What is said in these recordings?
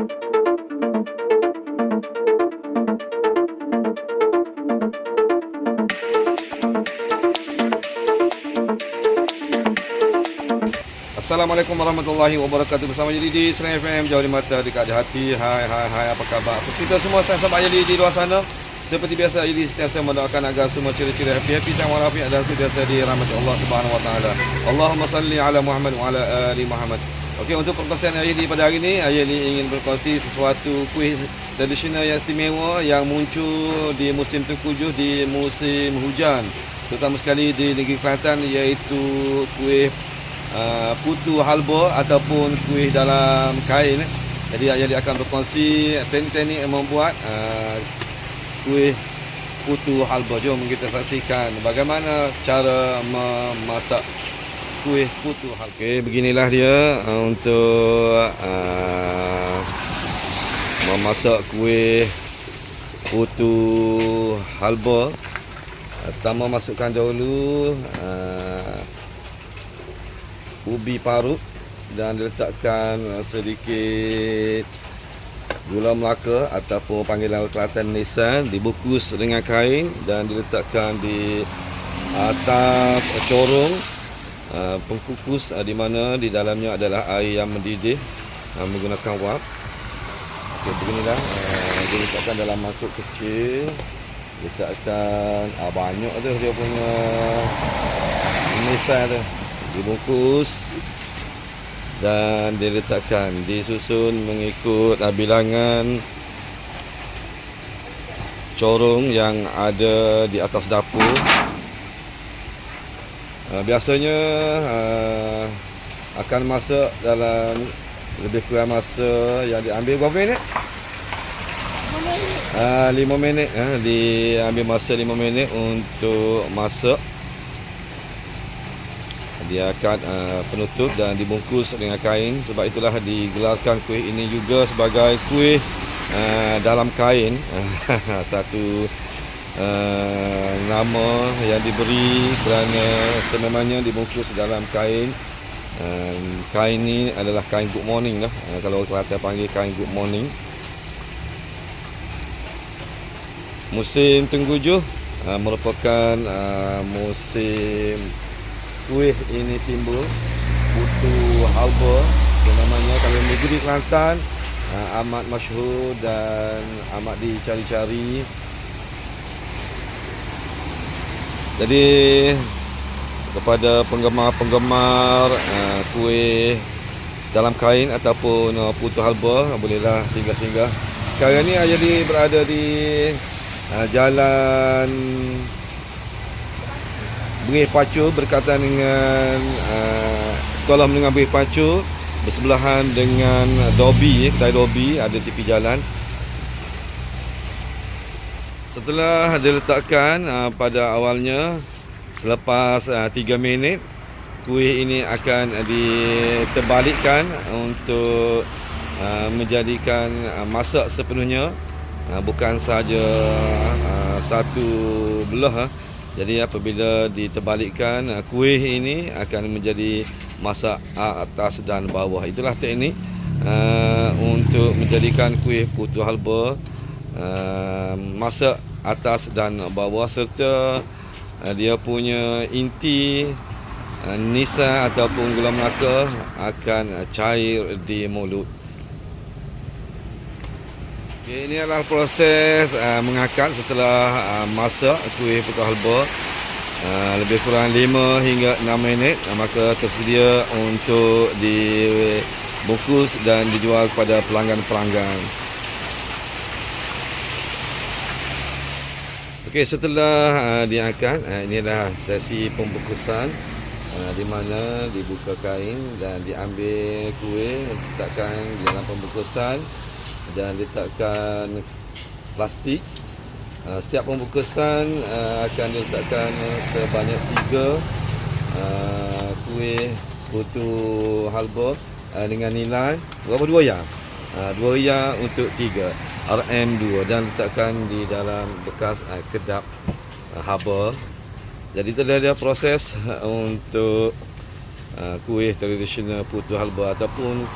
Assalamualaikum warahmatullahi wabarakatuh. Bersama jadi di Serang FM Jauh di mata dekat di hati. Hai hai hai apa khabar? Apa kita semua sahabat jadi di luar sana. Seperti biasa jadi setiap mendoakan agar semua ciri-ciri happy-happy Sang warafiq dan sentiasa dirahmati Allah Subhanahu Wa Taala. Allahumma salli ala Muhammad wa ala ali Muhammad Okey untuk perkongsian Ayeli pada hari ini Ayeli ingin berkongsi sesuatu kuih tradisional yang istimewa Yang muncul di musim tengkujuh di musim hujan Terutama sekali di negeri Kelantan iaitu kuih uh, putu halba ataupun kuih dalam kain. Jadi Ayah akan berkongsi teknik-teknik yang membuat uh, kuih putu halba. Jom kita saksikan bagaimana cara memasak kuih putu. Okey, beginilah dia uh, untuk uh, memasak kuih putu halba. Pertama masukkan dahulu uh, ubi parut dan diletakkan sedikit gula melaka ataupun panggilan Kelantan nisan dibungkus dengan kain dan diletakkan di atas corong uh, pengkukus uh, di mana di dalamnya adalah air yang mendidih uh, menggunakan wap. Okey beginilah. Uh, diletakkan dalam mangkuk kecil. Letakkan ah, banyak tu dia punya nisan tu. Dibungkus. Dan diletakkan disusun mengikut ah, bilangan corong yang ada di atas dapur ah, biasanya akan masak dalam lebih kurang masa yang diambil berapa minit? Uh, 5 minit uh, diambil masa 5 minit untuk masak. Dia akan uh, penutup dan dibungkus dengan kain. Sebab itulah digelarkan kuih ini juga sebagai kuih uh, dalam kain. Satu uh, nama yang diberi kerana sememangnya dibungkus dalam kain. Uh, kain ini adalah kain good morning lah. Uh, kalau Kelantan panggil kain good morning. Musim tenggujuh uh, merupakan uh, musim kuih ini timbul. Putu halba namanya kalau negeri Kelantan uh, amat masyhur dan amat dicari-cari jadi kepada penggemar-penggemar uh, kuih dalam kain ataupun uh, putu halba bolehlah singgah-singgah sekarang ni jadi berada di uh, jalan Bengih Pacu berkaitan dengan uh, sekolah menengah Bengih Pacu bersebelahan dengan Dobi, kedai Dobi ada tepi jalan. Setelah diletakkan uh, pada awalnya selepas uh, 3 minit kuih ini akan diterbalikkan untuk uh, menjadikan uh, masak sepenuhnya. Uh, bukan saja uh, satu belah uh, jadi apabila diterbalikkan uh, kuih ini akan menjadi masak atas dan bawah. Itulah teknik uh, untuk menjadikan kuih putu halba uh, masak atas dan bawah serta uh, dia punya inti uh, nisa ataupun gula melaka akan cair di mulut Okay, ini adalah proses uh, mengangkat setelah uh, masak kuih putu halba uh, lebih kurang 5 hingga 6 minit uh, maka tersedia untuk dibungkus dan dijual kepada pelanggan-pelanggan. Okey, setelah uh, diangkat, uh, ini adalah sesi pembungkusan uh, di mana dibuka kain dan diambil kuih letakkan di dalam pembungkusan dan letakkan plastik. Uh, setiap pembungkusan uh, akan diletakkan sebanyak tiga uh, kuih putu halba dengan nilai berapa dua yang dua yang untuk tiga RM2 dan letakkan di dalam bekas kedap haba jadi itu adalah proses untuk kuih tradisional putu halba ataupun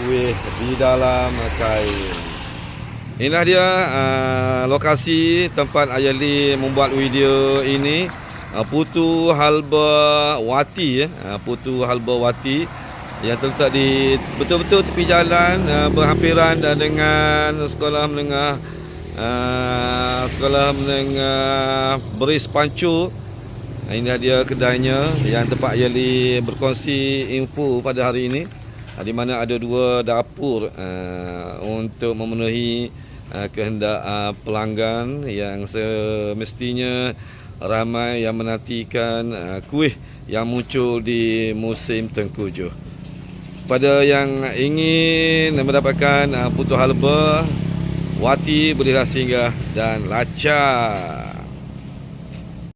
kuih di dalam kain. Inilah dia uh, lokasi tempat Ayali membuat video ini. Uh, Putu Halba Wati uh, Putu Halba Wati yang terletak di betul-betul tepi jalan uh, berhampiran uh, dengan sekolah menengah uh, sekolah menengah Beris Pancu. Uh, inilah dia kedainya yang tempat Ayali berkongsi info pada hari ini. Uh, di mana ada dua dapur uh, untuk memenuhi uh, kehendak uh, pelanggan yang semestinya ramai yang menantikan uh, kuih yang muncul di musim tengkujuh. Pada yang ingin mendapatkan uh, putu halba, wati bolehlah singgah dan lacak.